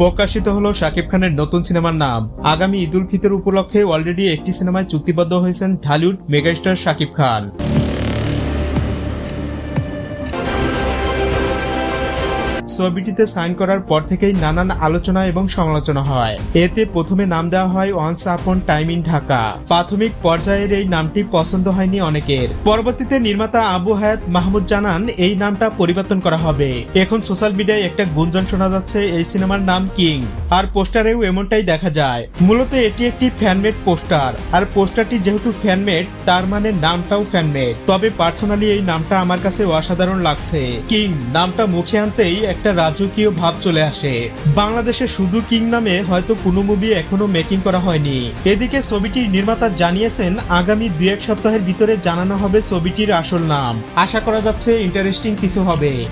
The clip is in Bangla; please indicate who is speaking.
Speaker 1: প্রকাশিত হলো শাকিব খানের নতুন সিনেমার নাম। আগামী ঈদুল ফিতর উপলক্ষে অলরেডি একটি সিনেমায় চুক্তিবদ্ধ হয়েছেন ঢালিউড মেগাস্টার শাকিব খান। ছবিটিতে সাইন করার পর থেকেই নানান আলোচনা এবং সমালোচনা হয়। এতে প্রথমে নাম দেওয়া হয় once upon time in Dhaka. প্রাথমিক পর্যায়ের এই নামটি পছন্দ হয়নি অনেকের। পরবর্তীতে নির্মাতা আবু হায়াত মাহমুদ জানান, এই নামটা পরিবর্তন করা হবে। এখন সোশ্যাল মিডিয়ায় একটা গুঞ্জন শোনা যাচ্ছে, এই সিনেমার নাম কিং। আর পোস্টারেও এমনটাই দেখা যায়। মূলত এটি একটি ফ্যানমেড পোস্টার। আর পোস্টারটি যেহেতু ফ্যানমেড, তার মানে নামটাও ফ্যানমেড। তবে পার্সোনালি এই নামটা আমার কাছে অসাধারণ লাগছে। কিং, নামটা মুখে আনতেই একটা রাজকীয় ভাব চলে আসে। বাংলাদেশে শুধু কিং নামে হয়তো কোনো মুভি এখনও মেকিং করা হয়নি। এদিকে ছবিটির নির্মাতা জানিয়েছেন, আগামী দু এক সপ্তাহের ভিতরে জানানো হবে ছবিটির আসল নাম। আশা করা যাচ্ছে ইন্টারেস্টিং কিছু হবে।